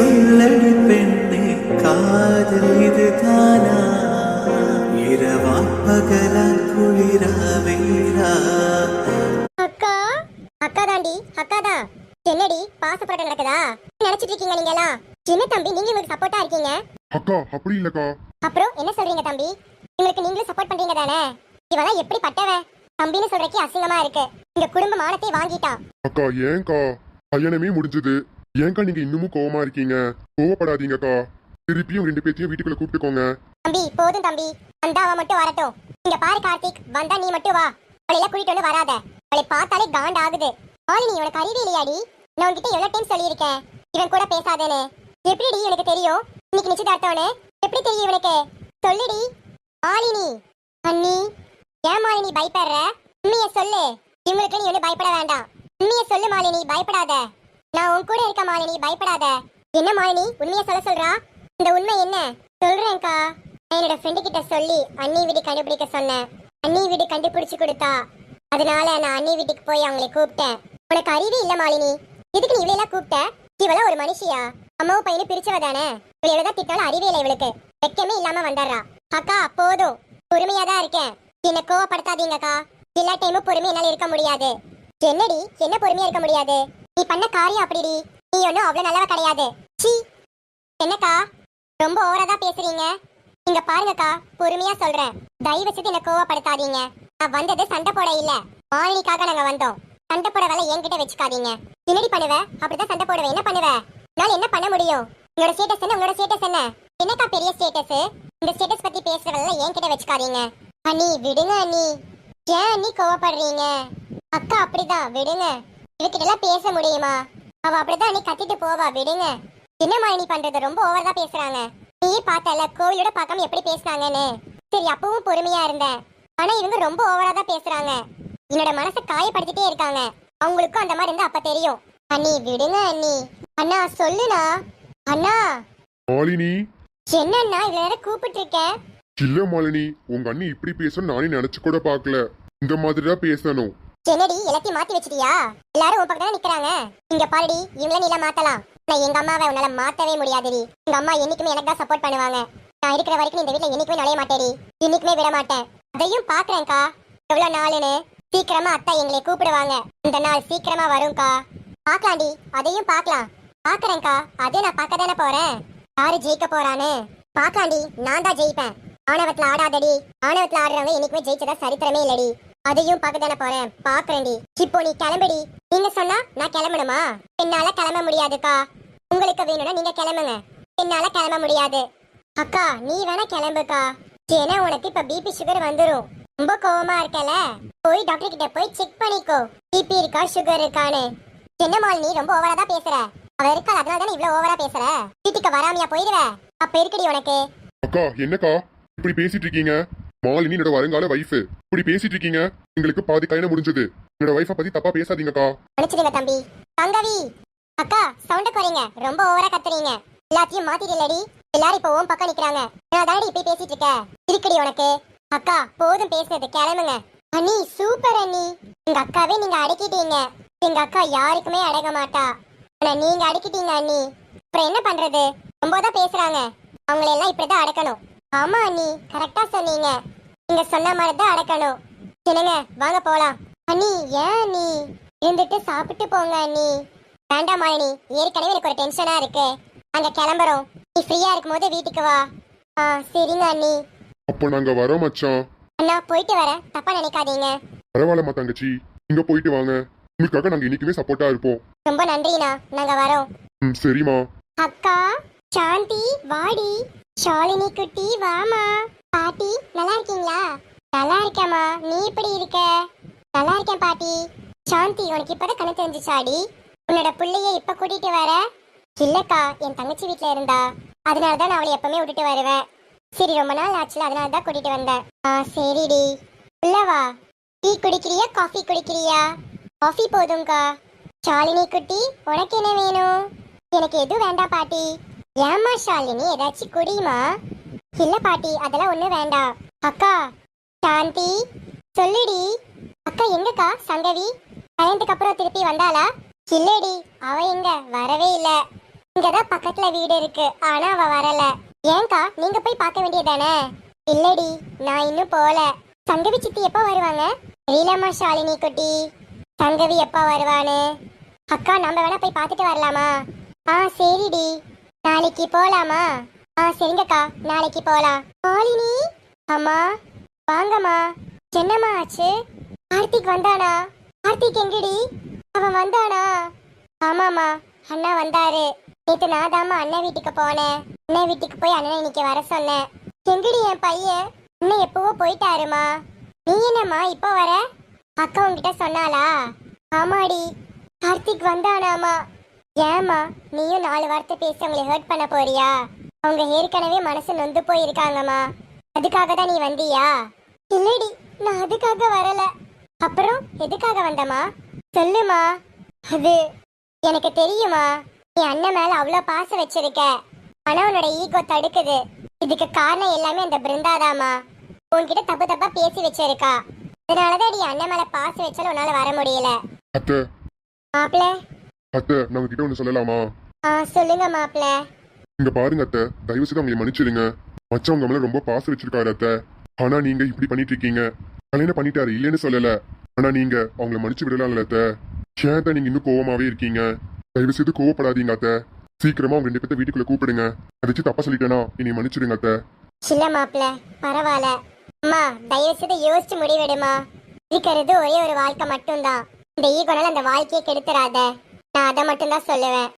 சொல்லடி பெண்ணே காதல் இதுதானா? இரவா பகலா குளிரா வெயிலா அக்கா அக்கா தாண்டி அக்கா தான் என்னடி பாசப்பட நடக்குதா? நினைச்சிட்டு இருக்கீங்க நீங்க எல்லாம் சின்ன தம்பி நீங்க இவங்களுக்கு சப்போர்ட்டா இருக்கீங்க? அக்கா அப்படி இல்லக்கா. அப்புறம் என்ன சொல்றீங்க தம்பி? இவங்களுக்கு நீங்களும் சப்போர்ட் பண்றீங்க தானே? இவெல்லாம் எப்படி பட்டவன் தம்பின்னு சொல்றதுக்கு அசிங்கமா இருக்கு. இந்த குடும்ப மானத்தை வாங்கிட்டான் அக்கா ஏன்க்கா கல்யாணமே முடிஞ்சது. ஏங்கா நீங்க இன்னமும் கோவமா இருக்கீங்க? கோவப்படாதீங்கக்கா. திருப்பியும் ரெண்டு பேத்தையும் வீட்டுக்குள்ள கூப்பிட்டுக்கோங்க. தம்பி போதும் தம்பி. வந்தா அவன் மட்டும் வரட்டும். இங்க பாரு கார்த்திக் வந்தா நீ மட்டும் வா. அவளை கூட்டிட்டு வந்து வராத. அவளை பார்த்தாலே காண்ட் ஆகுது ஆலினி உனக்கு அறிவே இல்லையாடி? நான் உன்கிட்ட எவ்வளவு டைம் சொல்லியிருக்கேன்? இவன் கூட பேசாதேன்னு. எப்படிடி எனக்கு தெரியும்? இன்னைக்கு நிச்சயதார்த்தம்னு? எப்படி தெரியும் இவனுக்கு? சொல்லுடி. மாலினி. அண்ணி. ஏன் மாலினி பயப்படுற? உண்மையை சொல்லு. இவங்களுக்கு நீ ஒன்றும் பயப்பட வேண்டாம். உண்மையை சொல்லு மாலினி பயப்படாத. நான் உன் கூட இருக்க மாலினி பயப்படாத. என்ன மாலினி? உண்மையை சொல்ல சொல்றா? இந்த உண்மை என்ன? சொல்றேன்க்கா. நான் என்னோட ஃப்ரெண்டு கிட்ட சொல்லி அண்ணி வீடு கண்டுபிடிக்க சொன்னேன். அண்ணி வீடு கண்டுபிடிச்சு கொடுத்தா. அதனால நான் அண்ணி வீட்டுக்கு போய் அவங்களை கூப்பிட்டேன். உனக்கு அறிவே இல்ல மாலினி. எதுக்கு நீ இவ்வளவு கூப்பிட்ட? இவளா ஒரு மனுஷியா? அம்மாவும் பையனும் பிரிச்சவ தானே இவள் எவ்வளவுதான் திட்டாலும் அறிவே இல்லை இவளுக்கு. வெக்கமே இல்லாம வந்துடுறா அக்கா போதும். பொறுமையா தான் இருக்கேன். என்ன கோவப்படுத்தாதீங்கக்கா. எல்லா டைமும் பொறுமை என்னால இருக்க முடியாது. என்னடி? என்ன பொறுமையா இருக்க முடியாது? நீ பண்ண காரியம் அப்படிடி. நீ ஒன்றும் அவ்வளோ நல்லவ கிடையாது. சி என்னக்கா? ரொம்ப ஓவரா தான் பேசுறீங்க. இங்க பாருங்கக்கா பொறுமையா சொல்றேன். தயவு செய்து என்ன கோவப்படுத்தாதீங்க. நான் வந்தது சண்டை போட இல்ல. மாலினிக்காக நாங்க வந்தோம். சண்டை போட வேலை என்கிட்ட வச்சுக்காதீங்க. என்னடி பண்ணுவ? அப்படிதான் சண்டை போடுவேன் என்ன பண்ணுவ? நான் என்ன பண்ண முடியும்? உங்களோட ஸ்டேட்டஸ் என்ன? உங்களோட ஸ்டேட்டஸ் என்ன? என்னக்கா பெரிய ஸ்டேட்டஸ் இந்த ஸ்டேட்டஸ் பத்தி பேசுறதெல்லாம் என்கிட்ட வச்சுக்காதீங்க. அண்ணி விடுங்க அண்ணி. ஏன் அண்ணி கோவப்படுறீங்க? அக்கா அப்படிதான். விடுங்க. இவகிட்ட எல்லாம் பேச முடியுமா? அவ அப்படிதான் அண்ணி கத்திட்டு போவா விடுங்க. என்ன மாலினி பண்றது? ரொம்ப ஓவர் தான் பேசுறாங்க. நீயே பார்த்தல கோவிலோட பார்க்காம எப்படி பேசுனாங்கன்னு? சரி அப்பவும் பொறுமையா இருந்தேன். ஆனா இவங்க ரொம்ப ஓவரா தான் பேசுறாங்க. என்னோட மனசை காயப்படுத்திட்டே இருக்காங்க. அவங்களுக்கும் அந்த மாதிரி இருந்தா அப்ப தெரியும். அண்ணி விடுங்க அண்ணி. அண்ணா சொல்லுண்ணா. அண்ணா. மாலினி. என்னண்ணா இவ்வளவு நேரம் கூப்பிட்டு இருக்கேன் இல்ல மாலினி உங்க அண்ணி இப்படி பேசணும் நானே நினைச்சு கூட பார்க்கல. இந்த மாதிரி தான் பேசணும். என்னடி எல்லாத்தையும் மாத்தி வச்சிட்டியா? எல்லாரும் உன் பக்கம் நிக்கிறாங்க. இங்க பாருடி இவங்கள நீல மாத்தலாம். நான் எங்க அம்மாவை உன்னால மாத்தவே முடியாதுடி. எங்க அம்மா என்னைக்குமே எனக்கு தான் சப்போர்ட் பண்ணுவாங்க. நான் இருக்கிற வரைக்கும் இந்த வீட்டுல என்னைக்குமே நுழைய மாட்டேடி. இன்னைக்குமே விட மாட்டேன். அதையும் பாக்குறேன்க்கா. எவ்வளவு நாளுன்னு சீக்கிரமா அத்தா எங்களை கூப்பிடுவாங்க. இந்த நாள் சீக்கிரமா வரும்க்கா. பாக்கலாம்டி அதையும் பார்க்கலாம் பாக்குறேன்க்கா. அதே நான் பார்க்க தானே போறேன். யாரு ஜெயிக்க போறான்னு? பாக்கலாம்டி நான் தான் ஜெயிப்பேன். ஆணவத்துல ஆடாதடி. ஆணவத்துல ஆடுறவங்க என்னைக்குமே ஜெயிச்சதா சரித்திரமே இல்லடி. அதையும் பார்க்க தானே போறேன். பாக்குறேன்டி இப்போ நீ கிளம்புடி. நீங்க சொன்னா? நான் கிளம்பணுமா? என்னால கிளம்ப முடியாதுக்கா. உங்களுக்கு வேணும்னா நீங்க கிளம்புங்க. என்னால கிளம்ப முடியாது. அக்கா நீ வேணா கிளம்புக்கா. ஏன்னா உனக்கு இப்ப பிபி சுகர் வந்துரும். ரொம்ப கோவமா இருக்கல? போய் டாக்டர் கிட்ட போய் செக் பண்ணிக்கோ. பிபி இருக்கா சுகர் இருக்கான்னு. என்ன மால் நீ? ரொம்ப ஓவரா தான் பேசுற. அவ இருக்கா அதனால தானே இவ்வளவு ஓவரா பேசுற? வீட்டுக்கு வராமையா போயிடுவ அப்ப இருக்கடி உனக்கு. அக்கா என்னக்கா? இப்படி பேசிட்டு இருக்கீங்க? மாலினி என்னோட வருங்கால வைஃப் இப்படி பேசிட்டு இருக்கீங்க. எங்களுக்கு பாதி கல்யாணம் முடிஞ்சது. என்னோட வைஃப பத்தி தப்பா பேசாதீங்கக்கா. மன்னிச்சிடுங்க தம்பி. தங்கவி! அக்கா சவுண்ட குறைங்க. ரொம்ப ஓவரா கத்துறீங்க. எல்லாத்தையும் மாத்திடலடி எல்லாரும் இப்ப ஓம் பக்கம் நிக்கிறாங்க. நான் தாடி இப்படி பேசிட்டு இருக்க இருக்குடி உனக்கு? அக்கா போதும் பேசுனது கிளம்புங்க. அண்ணி சூப்பர் அண்ணி. எங்க அக்காவே நீங்க அடக்கிட்டீங்க. எங்க அக்கா யாருக்குமே அடங்க மாட்டா. ஆனா நீங்க அடக்கிட்டீங்க அண்ணி. அப்புறம் என்ன பண்றது? ரொம்ப தான் பேசுறாங்க. அவங்களெல்லாம் இப்படிதான் அடக்கணும். ஆமா அண்ணி. கரெக்டா சொன்னீங்க. நீங்க சொன்ன மாதிரி தான் அடக்கணும். என்னங்க வாங்க போலாம். அண்ணி ஏன் அண்ணி? இருந்துட்டு சாப்பிட்டு போங்க அண்ணி. வேண்டாம் மாலினி ஏற்கனவே எனக்கு ஒரு டென்ஷனா இருக்கு. அங்க கிளம்புறோம். நீ ஃப்ரீயா இருக்கும்போது வீட்டுக்கு வா. ஆ சரிங்க அண்ணி. அப்போ நாங்க வரோம் மச்சான். அண்ணா போயிட்டு வரேன். தப்பா நினைக்காதீங்க. பரவாயில்லம்மா தங்கச்சி. இங்க போயிட்டு வாங்க. உங்களுக்காக நாங்க இன்னைக்குமே சப்போர்ட்டா இருப்போம். ரொம்ப நன்றிண்ணா. நாங்க வரோம். ம் சரிம்மா. அக்கா சாந்தி வாடி. ஷாலினி குட்டி வாமா பாட்டி நல்லா இருக்கீங்களா? நல்லா இருக்கேம்மா. நீ எப்படி இருக்க? நல்லா இருக்கேன் பாட்டி. சாந்தி உனக்கு இப்பதான் கணக்கு தெரிஞ்சுச்சாடி? உன்னோட பிள்ளைய இப்ப கூட்டிட்டு வர? இல்லக்கா என் தங்கச்சி வீட்டுல இருந்தா. அதனால தான் நான் அவளை எப்பவுமே விட்டுட்டு வருவேன். சரி ரொம்ப நாள் ஆச்சுல அதனால தான் கூட்டிட்டு வந்தேன். ஆ சரிடி. உள்ளவா டீ குடிக்கிறியா காஃபி குடிக்கிறியா? காஃபி போதும்க்கா. ஷாலினி குட்டி உனக்கு என்ன வேணும்? எனக்கு எதுவும் வேண்டாம் பாட்டி. ஏம்மா ஷாலினி ஏதாச்சும் குடியுமா? இல்ல பாட்டி அதெல்லாம் ஒண்ணு வேண்டாம். அக்கா சாந்தி சொல்லுடி. அக்கா எங்கக்கா? சங்கவி கல்யாணத்துக்கு அப்புறம் திருப்பி வந்தாளா? இல்லடி அவ எங்க வரவே இல்ல. இங்கதான் பக்கத்துல வீடு இருக்கு ஆனா அவ வரல. ஏங்கா நீங்க போய் பார்க்க வேண்டியதானே இல்லடி நான் இன்னும் போல. சங்கவி சித்தி எப்போ வருவாங்க? தெரியலம்மா ஷாலினி குட்டி. சங்கவி எப்போ வருவான்னு? அக்கா நம்ம வேணா போய் பார்த்துட்டு வரலாமா? ஆ சரிடி. நாளைக்கு போலாமா? ஆ சரிங்கக்கா. நாளைக்கு போலாம். மாலினி அம்மா வாங்கம்மா. என்னம்மா ஆச்சு? கார்த்திக் வந்தானா? கார்த்திக் எங்கடி? அவன் வந்தானா? ஆமாம்மா அண்ணா வந்தாரு. நேற்று நான் தாம்மா அண்ணன் வீட்டுக்கு போனேன். அண்ணன் வீட்டுக்கு போய் அண்ணனை இன்னைக்கு வர சொன்னேன். எங்கடி என் பையன்? அண்ணன் எப்பவோ போயிட்டாருமா. நீ என்னம்மா இப்போ வர? அக்கா உங்ககிட்ட சொன்னாளா? ஆமாடி. கார்த்திக் வந்தானாமா? ஏம்மா நீயும் நாலு வார்த்தை பேசி அவங்களை ஹர்ட் பண்ண போறியா? அவங்க ஏற்கனவே மனசு நொந்து போயிருக்காங்கம்மா. அதுக்காக தான் நீ வந்தியா? இல்லடி நான் அதுக்காக வரல. அப்புறம் எதுக்காக வந்தம்மா? சொல்லுமா அது எனக்கு தெரியுமா நீ அண்ணன் மேல அவ்வளோ பாசம் வச்சிருக்க. ஆனா உன்னோட ஈகோ தடுக்குது. இதுக்கு காரணம் எல்லாமே அந்த பிருந்தாதாமா உன்கிட்ட தப்பு தப்பா பேசி வச்சிருக்கா. அதனாலதான் நீ அண்ணன் மேல பாசம் வச்சாலும் உன்னால வர முடியல. மாப்பிள்ள அத்தை நான் உங்ககிட்ட ஒன்று சொல்லலாமா? ஆ சொல்லுங்க மாப்பிள்ள. இங்க பாருங்க அத்தை தயவு செய்து அவங்களை மன்னிச்சிடுங்க. மச்சவங்க மேல ரொம்ப பாசம் வச்சிருக்காரு அத்தை. ஆனா நீங்க இப்படி பண்ணிட்டு இருக்கீங்க. கல்யாணம் பண்ணிட்டாரு இல்லைன்னு சொல்லல. ஆனா நீங்க அவங்கள மன்னிச்சு விடலாம்ல அத்தை. ஏன் அத்தை நீங்க இன்னும் கோவமாவே இருக்கீங்க? தயவு செய்து கோவப்படாதீங்க அத்தை. சீக்கிரமா அவங்க ரெண்டு பேர்த்த வீட்டுக்குள்ள கூப்பிடுங்க. அடிச்சு தப்பா சொல்லிட்டேனா இனி மன்னிச்சிடுங்க அத்தை. இல்ல மாப்பிள்ள பரவாயில்ல. அம்மா தயவு செய்து யோசிச்சு முடிவெடுமா. இருக்கிறது ஒரே ஒரு வாழ்க்கை மட்டும்தான். இந்த ஈகோனால அந்த வாழ்க்கையை கெடுத்துறாத. நான் அதை மட்டும்தான் சொல்லுவேன்.